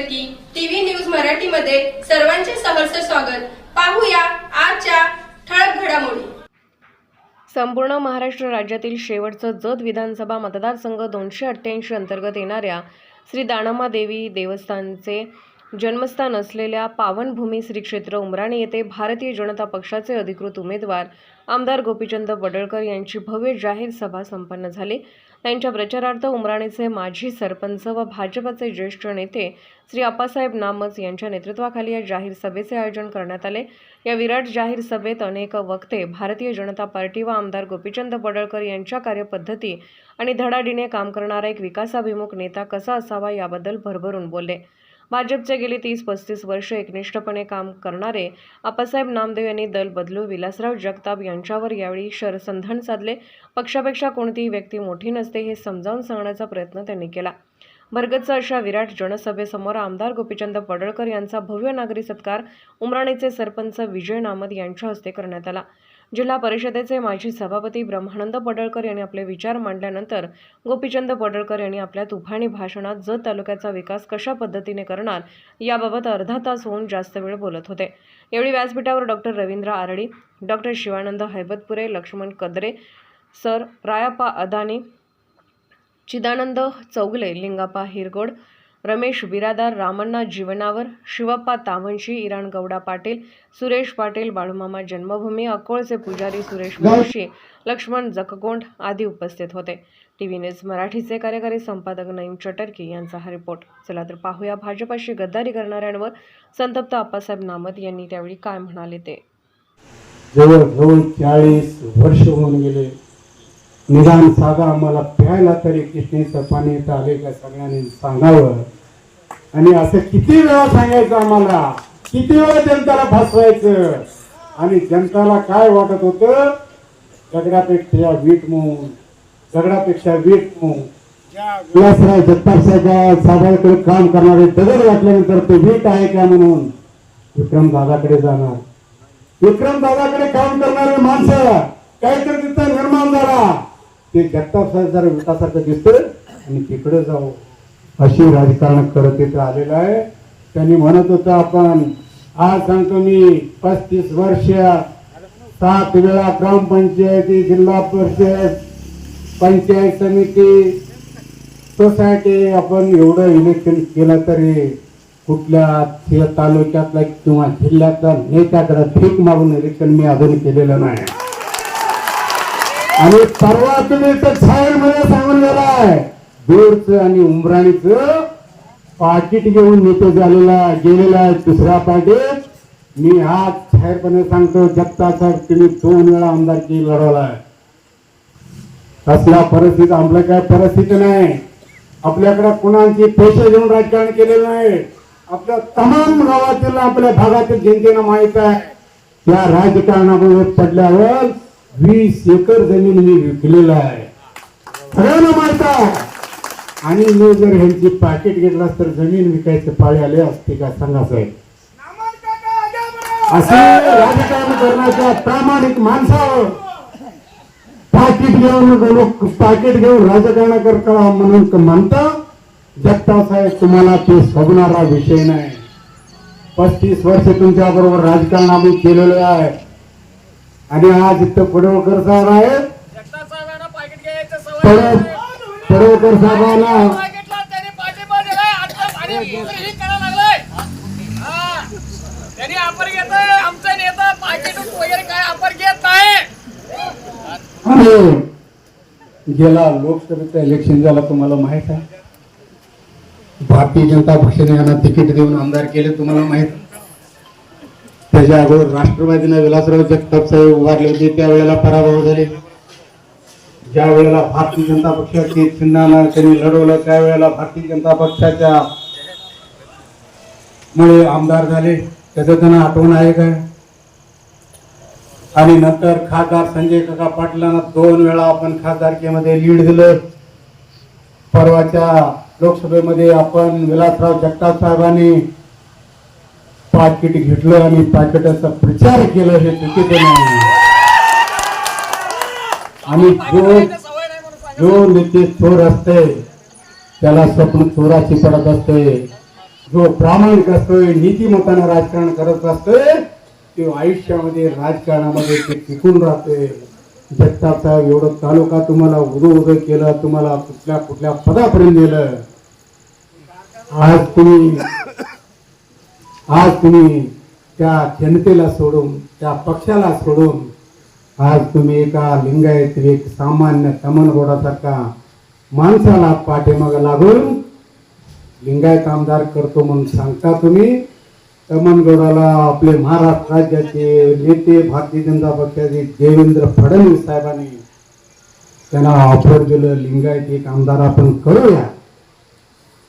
की TV news मराठीमध्ये सर्वांचे सहर्ष स्वागत. पाहूया आजच्या ठळक घडामोडी. संपूर्ण महाराष्ट्र राज्यातील शेवटचं जत विधानसभा मतदारसंघ दोनशे अठ्ठ्याऐंशी अंतर्गत येणाऱ्या श्री दानम्मा देवी देवस्थानचे जन्मस्थान असलेल्या पावनभूमी श्री क्षेत्र उमराणी येथे भारतीय जनता पक्षाचे अधिकृत उमेदवार आमदार गोपीचंद पडळकर यांची भव्य जाहीर सभा संपन्न झाली. त्यांच्या प्रचारार्थ उमराणीचे माजी सरपंच व भाजपचे ज्येष्ठ नेते श्री आप्पासाहेब नामच यांच्या नेतृत्वाखाली या जाहीर सभेचे आयोजन करण्यात आले. या विराट जाहीर सभेत अनेक वक्ते भारतीय जनता पार्टी व आमदार गोपीचंद पडळकर यांच्या कार्यपद्धती आणि धडाडीने काम करणारा एक विकासाभिमुख नेता कसा असावा याबद्दल भरभरून बोलले. भाजपचे गेली तीस पस्तीस वर्ष एकनिष्ठपणे काम करणारे आप्पासाहेब नामदेव यांनी दल बदलू विलासराव जगताप यांच्यावर यावेळी शरसंधान साधले. पक्षापेक्षा कोणतीही व्यक्ती मोठी नसते हे समजावून सांगण्याचा प्रयत्न त्यांनी केला. भरगच्च अशा विराट जनसभेसमोर आमदार गोपीचंद पडळकर यांचा भव्य नागरी सत्कार उमराणीचे सरपंच विजय नामद यांच्या हस्ते करण्यात आला. जिल्हा परिषदेचे माजी सभापती ब्रह्मानंद पडळकर यांनी आपले विचार मांडल्यानंतर गोपीचंद पडळकर यांनी आपल्या तुफानी भाषणात जत तालुक्याचा विकास कशा पद्धतीने करणार याबाबत अर्धा तास होऊन जास्त वेळ बोलत होते. यावेळी व्यासपीठावर doctor Ravindra R D doctor Shivanand Haibatpure Laxman Kadre sir Rayappa Adani Chidanand Chougale Lingappa Hirgod Ramesh Biradar Ramanna जीवनावर शिवप्पा तावंशी इराण गौडा पाटील सुरेश पाटील बाळूमामा जन्मभूमी अकोळचे पुजारी सुरेश मुळशी लक्ष्मण जकगोंड आदी उपस्थित होते. टीव्ही न्यूज मराठीचे कार्यकारी संपादक नईम चटर्की यांचा हा रिपोर्ट. चला तर पाहूया भाजपाशी गद्दारी करणाऱ्यांवर. संतप्त आप्पासाहेब नामत यांनी त्यावेळी काय म्हणाले ते? जवळजवळ चाळीस वर्ष होऊन गेले. निदान साधा आम्हाला प्यायला तरी किडनीचं पाणी येतं आले का सगळ्यांनी सांगावं. आणि असं किती वेळा सांगायचं आम्हाला? किती वेळा जनताला फसवायचं? आणि जनताला काय वाटत होतं? दगडापेक्षा वीट मऊ दगडापेक्षा वीट मऊ विलासराव जगताप साहेब साहेबांकडे काम करणारे दगड वाटल्यानंतर ते वीट आहे का म्हणून? विक्रम दादाकडे जाणार. विक्रम दादाकडे काम करणारे माणसं काहीतरी तिथं निर्माण झाला. ते जगताप साहेब जरा विकासाचं दिसतोय आणि तिकडे जाऊ अशी राजकारण करत इथं आलेलं आहे. त्यांनी म्हणत होतं आपण. आज सांगतो मी पस्तीस वर्ष सात वेळा ग्रामपंचायती जिल्हा परिषद पंचायत समिती सोसायटी आपण एवढं इलेक्शन केलं तरी कुठल्या तालुक्यातला किंवा जिल्ह्यातला नेत्याकडे भीक मागून इलेक्शन मी अजून केलेलं नाही. आणि परवा तुम्ही तर छानमध्ये सांगून आहे बीडच आणि उमराणीचं पाकिट घेऊन नेते झालेला गेलेला आहे दुसऱ्या पार्टीत मी आज जाहीरपणे सांगतो जगता साहेब तुम्ही दोन वेळा आमदारकी लढवलाय कसल्या परिस्थिती आपल्या काय परिस्थिती नाही. आपल्याकडे कुणाची पैसे घेऊन राजकारण केलेलं नाही. आपल्या तमाम गावातील आपल्या भागातील जनतेनं माहीत आहे. त्या राजकारणामध्ये पडल्यावर वीस एकर जमीन मी विकलेलं आहे. सगळ्यांना माहीत आहे. आणि मी जर ह्यांची पाकिट घेतला तर जमीन विकायचे पाळी आले असते का? सांगा साहेब. असे राजकारण करण्याच्या प्रामाणिक माणसावर पाकिट घेऊन लोक पाकिट घेऊन राजकारण करता म्हणून म्हणता जगताप साहेब तुम्हाला ते शोभणारा विषय नाही. पस्तीस वर्ष तुमच्या बरोबर राजकारण आम्ही केलेलं आहे. आणि आज इथं पडवळकर साहेब आहे. पडवळकर साहेबांना. त्यांनी ऑफर आमचा नेता पाकिट वगैरे काय ऑफर घेत नाही गेला लोकसभेचं इलेक्शन झाला तुम्हाला माहीत आहे? भारतीय जनता पक्षाने यांना तिकीट देऊन आमदार केले तुम्हाला माहीत? त्याच्या अगोदर राष्ट्रवादीने विलासराव जगताप साहेब उभारले होते त्यावेळेला पराभव झाले. ज्या वेळेला भारतीय जनता पक्षाची चिन्हानं त्यांनी लढवलं त्यावेळेला भारतीय जनता पक्षाच्या मुळे आमदार झाले. त्याचं त्यांना आठवण आहे काय आणि नंतर खासदार संजय काका पाटलांना दोन वेळा आपण खासदारकीमध्ये लीड दिलं. परवाच्या लोकसभेमध्ये आपण विलासराव जगताप साहेबांनी पाकिट घेतलं आणि पाकिटाचा प्रचार केला हे चुकीचं नाही. आणि जो जो नेते चोर असते त्याला स्वप्न चोराची पडत असते. जो प्रामाणिक असतोय नीतिमत्तानं राजकारण करत असतोय तो आयुष्यामध्ये राजकारणामध्ये ते टिकून राहते. जगताप साहेब एवढं तालुका तुम्हाला उदो उदो केलं तुम्हाला कुठल्या कुठल्या पदापर्यंत नेलं. आज तुम्ही आज तुम्ही त्या जनतेला सोडून त्या पक्षाला सोडून आज तुम्ही एका लिंगायत एक सामान्य तमनगोडासारखा माणसाला पाठीमागं लागून लिंगायत आमदार करतो म्हणून सांगता तुम्ही. तमनगोडाला आपले महाराष्ट्र राज्याचे नेते भारतीय जनता पक्षाचे देवेंद्र फडणवीस साहेबांनी त्यांना ऑफर दिलं लिंगायत एक आमदार आपण करूया.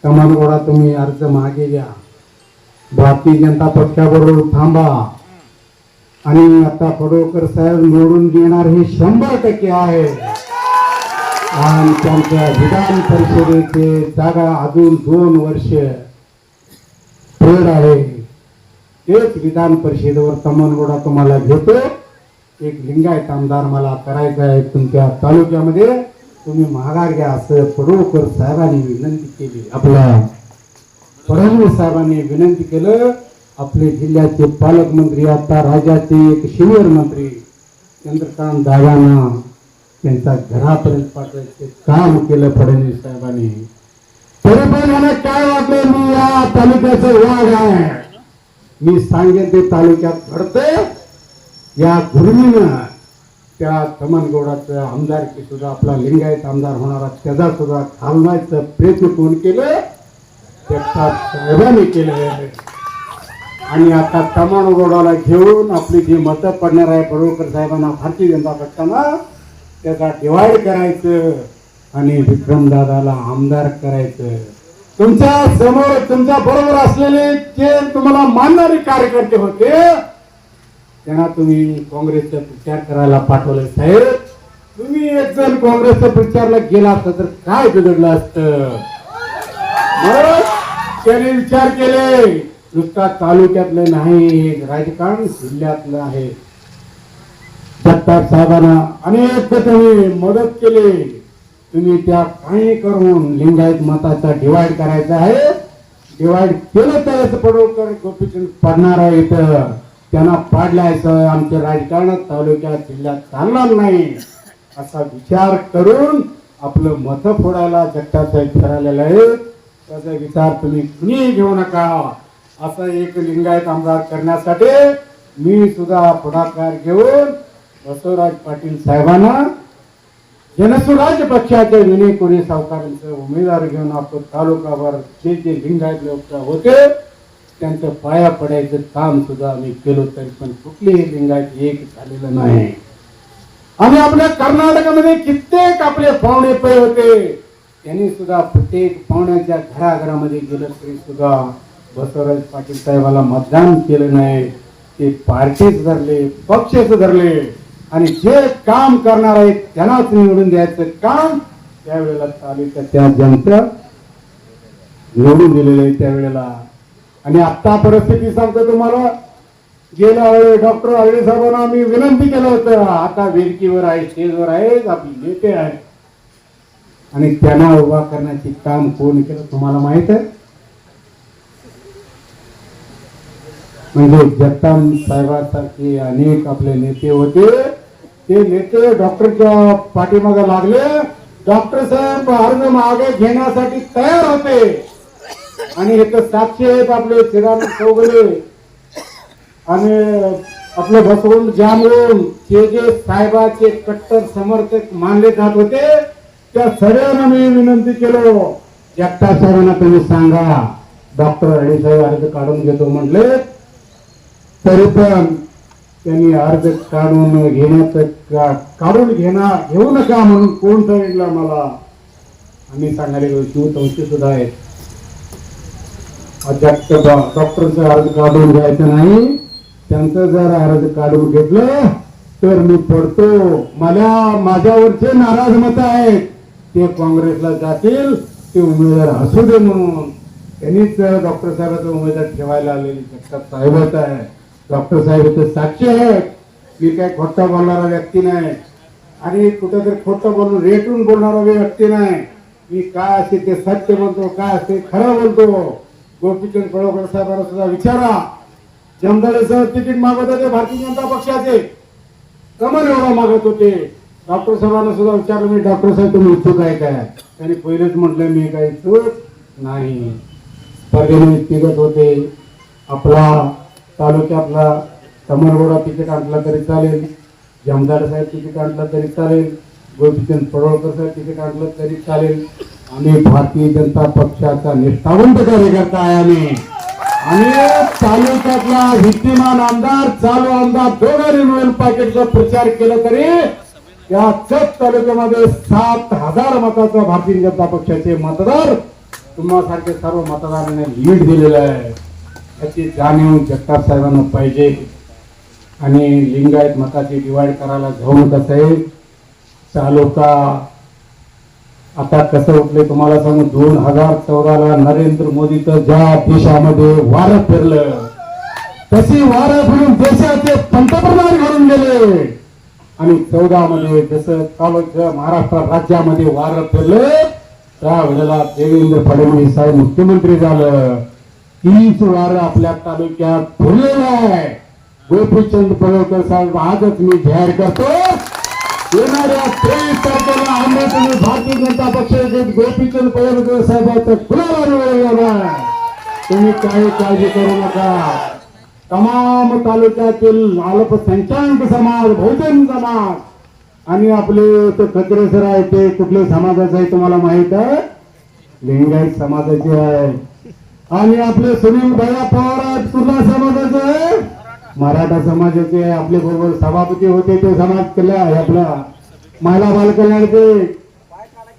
तमनगोडा तुम्ही अर्ज मागे घ्या. भारतीय जनता पक्षाबरोबर थांबा. आणि आता पडोळकर साहेब निवडून देणार हे शंभर टक्के आहे. आणि त्यांच्या विधान परिषदेचे जागा अजून दोन वर्ष आहे. तेच विधान परिषदेवर तमनगोडा तुम्हाला घेतो. एक लिंगायत आमदार मला करायचा आहे. तुमच्या तालुक्यामध्ये तुम्ही माघार घ्या असं पडोळकर साहेबांनी विनंती केली. आपल्या फडणवीस साहेबांनी विनंती केलं. आपले जिल्ह्याचे पालकमंत्री आता राज्याचे एक सिनियर मंत्री चंद्रकांत दादांना त्यांच्या घरापर्यंत पाठवायचे काम केलं फडणवीस साहेबांनी. तरी पण मला काय वाटलं मी या तालुक्याचं वाघ आहे. मी सांगेन ते तालुक्यात घडतंय. या गुरुमीनं त्या तमनगौडाचं आमदारकी सुद्धा आपला लिंगायत आमदार होणारा त्याचा सुद्धा घालवायचा प्रयत्न कोण केलं? त्या साहेबांनी केलं. आणि आता तमनगौडाला घेऊन आपली जी मतं पडणार आहे पडोळकर साहेबांना भारतीय जनता पक्षाला त्याचा डिवाईड करायचं आणि विक्रमदादाला आमदार करायचं. तुमच्यासमोर तुमच्या बरोबर असलेले जे तुम्हाला मानणारे कार्यकर्ते होते त्यांना तुम्ही काँग्रेसचा प्रचार करायला पाठवलं साहेब. तुम्ही एक जण काँग्रेसच्या प्रचारला गेला असता तर काय बिघडलं असतं? त्याने विचार केले. नुसता तालुक्यातलं नाही राजकारण जिल्ह्यातलं आहे. जगताप साहेबांना अनेक तुम्ही मदत केली. तुम्ही त्या काही करून लिंगायत मताचा डिवाइड करायचा आहे. डिवाइड केलं तर पडोकर गोपीचंद पडणार आहे इथं. त्यांना पाडलायचं आमच्या राजकारणात तालुक्यात जिल्ह्यात चालणार नाही. असा विचार करून आपलं मतं फोडायला जगताप साहेब ठरवलेलं आहे त्याचा विचार तुम्ही कुणीही घेऊ नका. असं एक लिंगायत आमदार करण्यासाठी मी सुद्धा पुढाकार घेऊन बसवराज पाटील साहेबांना जनसुराज्य पक्षाचे विनय कोणी सावकारांचं उमेदवार घेऊन आपण तालुकावर जे जे लिंगायत लोक होते त्यांचं पाया पडायचं काम सुद्धा आम्ही केलो तरी पण कुठलेही लिंगायत एक झालेलं नाही. आणि आपल्या कर्नाटकामध्ये कित्येक आपले पाहुणे पै होते त्यांनी सुद्धा प्रत्येक पाहुण्याच्या घराघरामध्ये गेलं तरी सुद्धा बसवराज पाटील साहेबाला मतदान केलं नाही ते पार्टीच धरले पक्षच धरले आणि जे काम करणार आहेत त्यांनाच निवडून द्यायचं काम त्यावेळेला तालुक्यात त्या जनता निवडून दिलेले आहे त्यावेळेला. आणि आता परिस्थिती सांगतो तुम्हाला गेल्या वेळी डॉक्टर आळवे साहेबांना आम्ही विनंती केलं होतं आता वेदकीवर आहे स्टेजवर आहेत आपली नेते आहेत. आणि त्यांना उभा करण्याचे काम कोण केलं तुम्हाला माहीत आहे? म्हणजे जगताम साहेबांसारखे अनेक आपले नेते होते. ते नेते डॉक्टरच्या पाठीमागे लागले. डॉक्टर साहेब अर्ज मागे घेण्यासाठी तयार होते. आणि इथं साक्षी आहेत आपले श्रीराम चौगले आणि आपलं बसवून जामून ते जे साहेबाचे कट्टर समर्थक मानले जात होते त्या सगळ्यांना मी विनंती केलो. जगता साहेबांना तुम्ही सांगा. डॉक्टर अडी साहेब अर्ज काढून घेतो म्हटले. तरी पण त्यांनी अर्ज काढून घेण्याचं का- काढून घेणार घेऊ नका म्हणून कोण सांगितलं मला? आम्ही सांगायला गेलो सुद्धा आहेत. अध्यक्ष डॉक्टरचा अर्ज काढून घ्यायचा नाही. त्यांचं जर अर्ज काढून घेतलं तर मी पडतो. मला माझ्यावरचे नाराज मत आहेत. ते काँग्रेसला जातील ते उमेदवार असू दे म्हणून. त्यांनीच डॉक्टर साहेबाचा उमेदवार ठेवायला आलेली जगताप साहेबच आहे. डॉक्टर साहेब इथे साक्षी आहेत. मी काय खोटा बोलणारा व्यक्ती नाही. आणि कुठेतरी खोटं बोलून रेटून बोलणारा व्यक्ती नाही. मी काय असते ते सत्य बोलतो काय असते खरं बोलतो गोपीचंद पळवकर साहेबांना सुद्धा विचारा. जमदाडे सर तिकीट मागत होते भारतीय जनता पक्षाचे. कमल एवढा मागत होते. डॉक्टर साहेबांना सुद्धा विचारलं मी डॉक्टर साहेब तुम्ही इच्छुक आहे काय? त्यांनी पहिलेच म्हटलं मी काही इच्छुक नाही. स्पर्धेने तिघत होते. आपला तालुक्यातला कमलगोडा तिकीट आणला तरी चालेल जमदार साहेब तिकीट आणलं तरी चालेल गोपीचंद फडळकर साहेब तिकीट आणलं तरी चालेल. आम्ही भारतीय जनता पक्षाचा निष्ठावंत कार्यकर्ता आहे आम्ही. आणि तालुक्यातला विद्यमान आमदार चालू आमदार दोघांनी मिळून पॅकेटचा प्रचार केला तरी या चक तालुक्यामध्ये सात हजार मताचा भारतीय जनता पक्षाचे मतदार तुम्हासारखे सर्व मतदारांनी लीड दिलेलं आहे. याची जाणीव जगताप साहेबांना पाहिजे आणि लिंगायत मताची डिवाइड करायला जाऊन कसं आहे तालुका आता कसं उठले तुम्हाला सांगू दोन हजार चौदाला नरेंद्र मोदीचं ज्या देशामध्ये वारं फिरलं तशी वारं फिरून देशाचे पंतप्रधान घडून गेले. आणि चौदा मध्ये जसं चालू महाराष्ट्र राज्यामध्ये वारं फिरलं त्यावेळेला देवेंद्र फडणवीस साहेब मुख्यमंत्री झालं. तीच वारं आपल्या तालुक्यात फिरलेलं आहे. गोपीचंद पडळकर साहेब आजच मी जाहीर करतो. येणाऱ्या तेवीस तारखेला आम्ही तुम्ही भारतीय जनता पक्षाचे गोपीचंद पडळकर साहेबांचं खुलाला तुम्ही काही काळजी करू नका. तमाम तालुक्यातील अल्पसंख्याक समाज बहुजन समाज आणि आपले ते खत्रेसर आहे ते कुठल्या समाजाचं आहे तुम्हाला माहीत आहे? लिंगायत समाजाचे आहे आणि आपले सुनील भैया पवार आहेत कुठल्या समाजाचे. आहे मराठा समाजाचे आपले बरोबर सभापती होते ते समाज कल्याण आपला. महिला बालकल्याणचे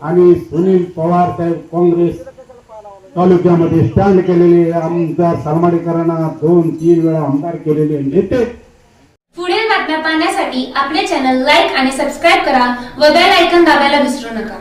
आणि सुनील पवार साहेब काँग्रेस तालुक्यामध्ये स्टँड केलेले आमदार सलमाडीकरांना दोन तीन वेळा आमदार केलेले नेते. पुढील बातम्या पाहण्यासाठी आपले चॅनल लाईक आणि सबस्क्राईब करा व बेल आयकन दाबायला विसरू नका.